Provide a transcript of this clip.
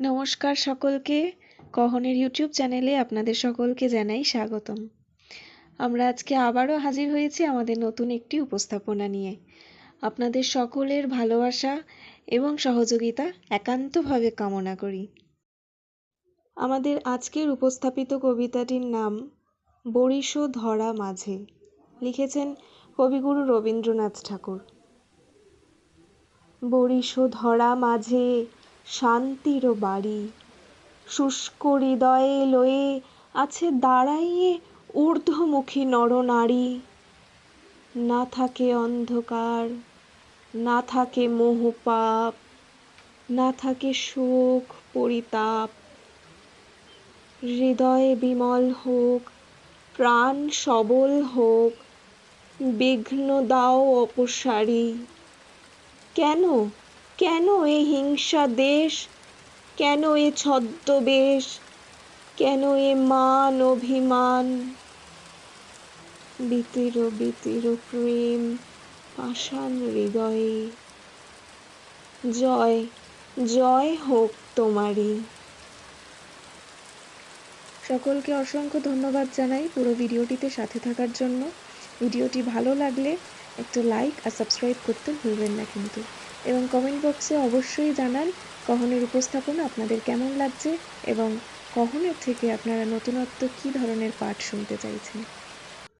নমস্কার সকলকে। কহনের ইউটিউব চ্যানেলে আপনাদের সকলকে জানাই স্বাগতম। আমরা আজকে আবারও হাজির হয়েছি আমাদের নতুন একটি উপস্থাপনা নিয়ে। আপনাদের সকলের ভালোবাসা এবং সহযোগিতা একান্তভাবে কামনা করি। আমাদের আজকের উপস্থাপিত কবিতাটির নাম বরিশ ধরা মাঝে। লিখেছেন কবিগুরু রবীন্দ্রনাথ ঠাকুর। বরিশ ধরা মাঝে শান্তির বাড়ি। শুষ্ক হৃদয়ে লয়ে আছে দাঁড়াইয়ে ঊর্ধ্বমুখী নরনারী। না থাকে অন্ধকার, না থাকে মোহ পাপ না থাকে শোক পরিতাপ। হৃদয়ে বিমল হোক, প্রাণ সবল হোক, বিঘ্ন দাও অপসারী। কেন কেন এ হিংসা দেশ? কেন এ ছদ্মবেশ? কেন এ মান অভিমান? বিতির বিতির প্রেম পাষাণ হৃদয়ে। জয় জয় হোক তোমারই। সকলকে অসংখ্য ধন্যবাদ জানাই পুরো ভিডিওটিতে সাথে থাকার জন্য। ভিডিওটি ভালো লাগলে একটু লাইক আর সাবস্ক্রাইব করতে ভুলবেন না কিন্তু। এবং কমেন্ট বক্সে অবশ্যই জানান কহনের উপস্থাপনা আপনাদের কেমন লাগছে এবং কহনের থেকে আপনারা নতুনত্ব কী ধরনের পাঠ শুনতে চাইছেন।